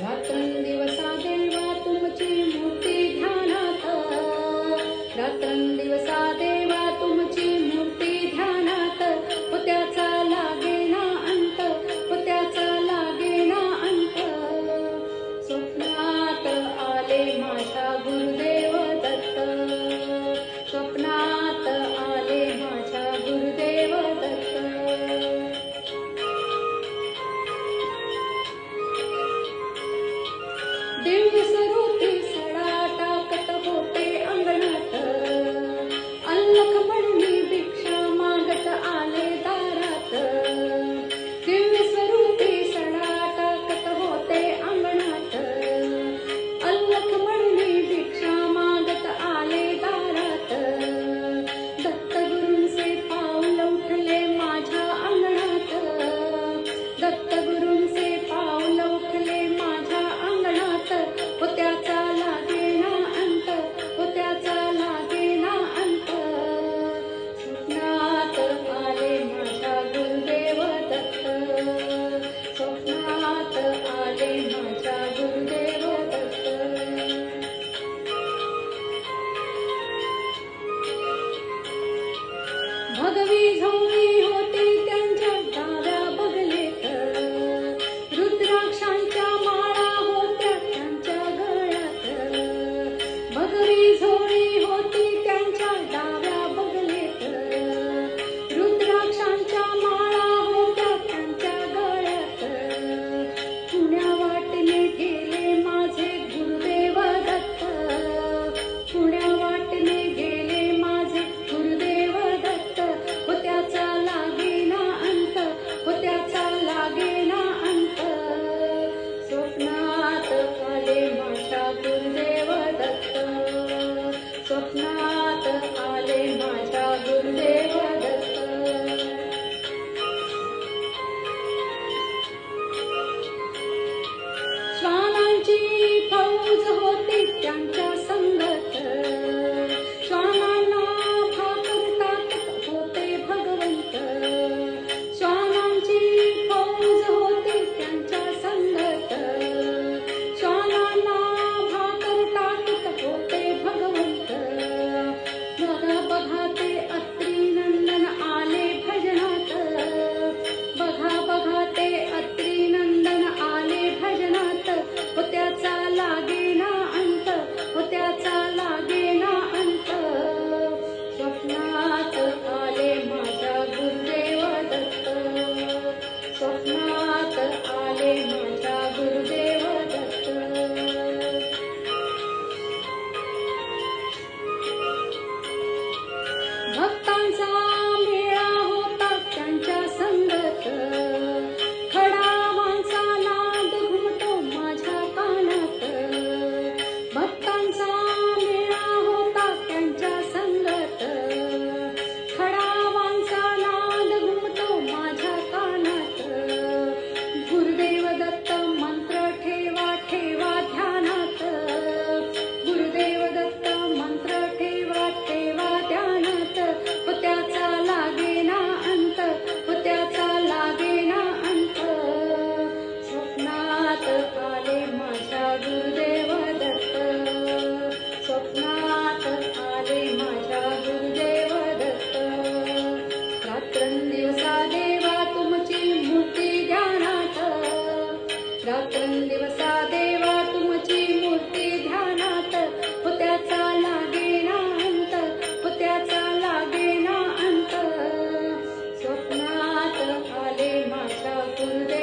रात्रंदिवसा तुमची मूर्ती ध्यानात. पुत्याचा लागेना अंत पुत्याचा लागेना अंत. आले गुरुदेव माता दुर्देव दत्त. स्वप्ना गुरुदेव दत्त. स्वप्नात आले माझ्या गुरुदेव दत्त. रात्रंदिवसा देवा तुमची मूर्ती ध्यानात. रात्रंदिवसा देवा तुमची मूर्ती ध्यानात. पुत्याचा लागेना अंत पुत्याचा लागेना अंत. स्वप्नात आले माझ्या गुरुदेव